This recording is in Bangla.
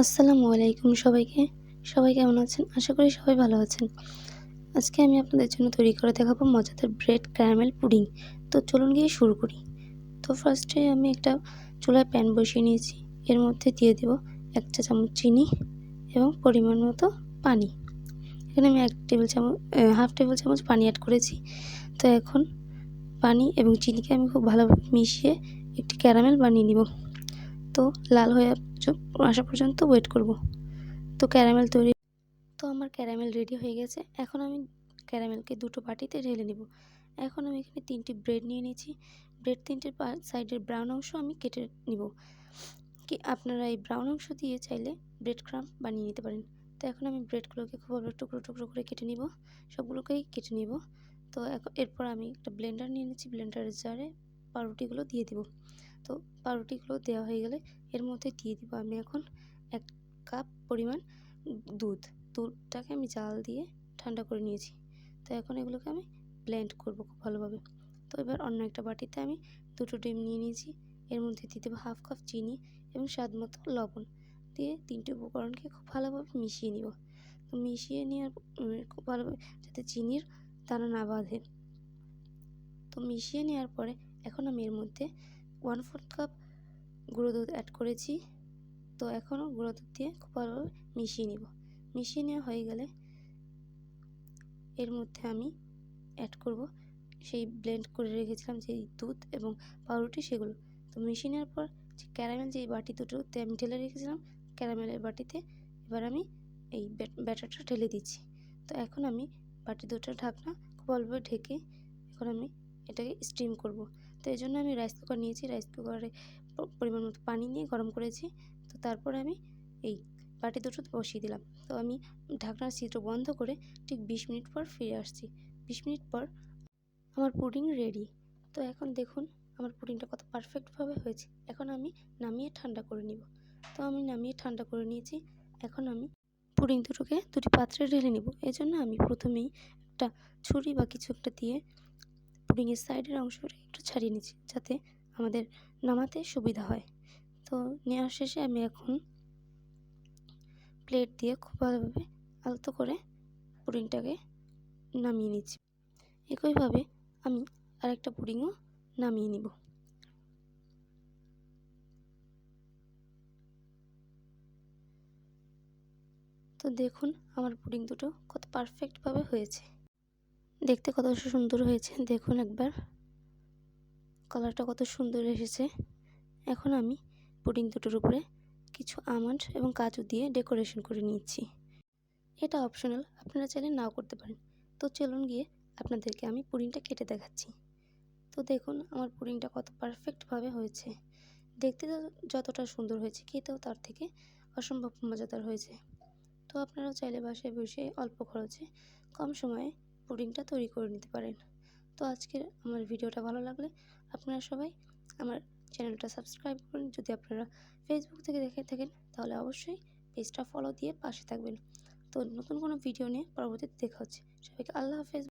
আসসালামু আলাইকুম সবাইকে। সবাই কেমন আছেন? আশা করি সবাই ভালো আছেন। আজকে আমি আপনাদের জন্য তৈরি করে দেখাবো মজাদার ব্রেড ক্যারামেল পুডিং। তো চলুন গিয়ে শুরু করি। তো ফার্স্টে আমি একটা চুলায় প্যান বসিয়ে নিয়েছি। এর মধ্যে দিয়ে দেব এক চা চামচ চিনি এবং পরিমাণ মতো পানি। এখানে আমি এক টেবিল চামচ হাফ টেবিল চামচ পানি অ্যাড করেছি। তো এখন পানি এবং চিনিকে আমি খুব ভালোভাবে মিশিয়ে একটি ক্যারামেল বানিয়ে নিব। তো লাল হয়ে আসা পর্যন্ত ওয়েট করব। তো ক্যারামেল তৈরি তো আমার ক্যারামেল রেডি হয়ে গেছে। এখন আমি ক্যারামেলকে দুটো বাটিতে ঢেলে নিব। এখন আমি এখানে তিনটি ব্রেড নিয়ে নিয়েছি। ব্রেড তিনটের সাইডের ব্রাউন অংশ আমি কেটে নিব। কি আপনারা এই ব্রাউন অংশ দিয়ে চাইলে ব্রেড ক্রাম্প বানিয়ে নিতে পারেন। তো এখন আমি ব্রেডগুলোকে খুব ভালো টুকরো টুকরো করে কেটে নিব। সবগুলোকেই কেটে নিব। তো এরপর আমি একটা ব্লেন্ডার নিয়ে নিচ্ছি। ব্লেন্ডারের জারে পাউরুটিগুলো দিয়ে দিব। তো পাউরুটিগুলো দেওয়া হয়ে গেলে এর মধ্যে দিয়ে দিব আমি এখন এক কাপ পরিমাণ দুধ। দুধটাকে আমি জাল দিয়ে ঠান্ডা করে নিয়েছি। তো এখন এগুলোকে আমি ব্লেন্ড করব খুব ভালোভাবে। তো এবার অন্য একটা বাটিতে আমি দুটো ডিম নিয়ে নিয়েছি। এর মধ্যে দিয়ে দেবো হাফ কাপ চিনি এবং স্বাদ মতো লবণ। দিয়ে তিনটে উপকরণকে খুব ভালোভাবে মিশিয়ে নিব। তো মিশিয়ে নেওয়ার খুব ভালোভাবে যাতে চিনির দানা না বাঁধে। তো মিশিয়ে নেওয়ার পরে এখন আমি এর মধ্যে ওয়ান ফোর্থ কাপ গুঁড়ো দুধ অ্যাড করেছি। তো এখনও গুঁড়ো দুধ দিয়ে খুব ভালোভাবে মিশিয়ে নিব। মিশিয়ে নেওয়া হয়ে গেলে এর মধ্যে আমি অ্যাড করব সেই ব্লেন্ড করে রেখেছিলাম যে দুধ এবং পাউরুটি সেগুলো। তো মিশিয়ে নেওয়ার পর যে ক্যারামেল যে বাটি দুটোতে আমি ঢেলে রেখেছিলাম ক্যারামেলের বাটিতে এবার আমি এই ব্যাটারটা ঢেলে দিচ্ছি। তো এখন আমি বাটি দুটোর ঢাকনা খুব অল্প ঢেকে এখন আমি এটাকে স্টিম করব। তো এই জন্য আমি রাইস কুকার নিয়েছি। রাইস কুকারে পরিমাণ মতো পানি নিয়ে গরম করেছি। তো তারপরে আমি এই বাটি দুটো বসিয়ে দিলাম। তো আমি ঢাকনার ছিদ্র বন্ধ করে ঠিক বিশ মিনিট পর ফিরে আসছি। বিশ মিনিট পর আমার পুডিং রেডি তো এখন দেখুন আমার পুডিংটা কত পারফেক্টভাবে হয়েছে। এখন আমি নামিয়ে ঠান্ডা করে নিব। তো আমি নামিয়ে ঠান্ডা করে নিয়েছি। এখন আমি পুডিং দুটোকে দুটি পাত্রে ঢেলে নেব। এই জন্য আমি প্রথমেই একটা ছুরি বা কিছু একটা দিয়ে পুডিংয়ের সাইডের অংশটা একটু ছাড়িয়ে নিচ্ছি, যাতে আমাদের নামাতে সুবিধা হয়। তো নেওয়ার শেষে আমি এখন প্লেট দিয়ে খুব ভালোভাবে আলতো করে পুডিংটাকে নামিয়ে নিচ্ছি। একইভাবে আমি আরেকটা পুডিংও নামিয়ে নিব। তো দেখুন, আমার পুডিং দুটো কত পারফেক্টভাবে হয়েছে। দেখতে কত সুন্দর হয়েছে। দেখুন একবার। কালারটা কত সুন্দর এসেছে। এখন আমি পুডিং দুটোর উপরে কিছু আমন্ড এবং কাজু দিয়ে ডেকোরেশন করে নিচ্ছি। এটা অপশনাল, আপনারা চাইলে নাও করতে পারেন। তো চলুন গিয়ে আপনাদেরকে আমি পুডিংটা কেটে দেখাচ্ছি। তো দেখুন, আমার পুডিংটা কত পারফেক্টভাবে হয়েছে। দেখতে তো যতটা সুন্দর হয়েছে, খেতেও তার থেকে অসম্ভব মজাদার হয়েছে। তো আপনারাও চাইলে বাসায় বসে অল্প খরচে কম সময়ে পুডিংটা তৈরি করে নিতে পারেন। তো আজকের আমার ভিডিওটা ভালো লাগলে আপনারা সবাই আমার চ্যানেলটা সাবস্ক্রাইব করুন। যদি আপনারা ফেসবুক থেকে দেখে থাকেন, তাহলে অবশ্যই পেজটা ফলো দিয়ে পাশে থাকবেন। তো নতুন কোনো ভিডিও নিয়ে পরবর্তীতে দেখা হচ্ছে। সবাইকে আল্লাহ হাফেজ।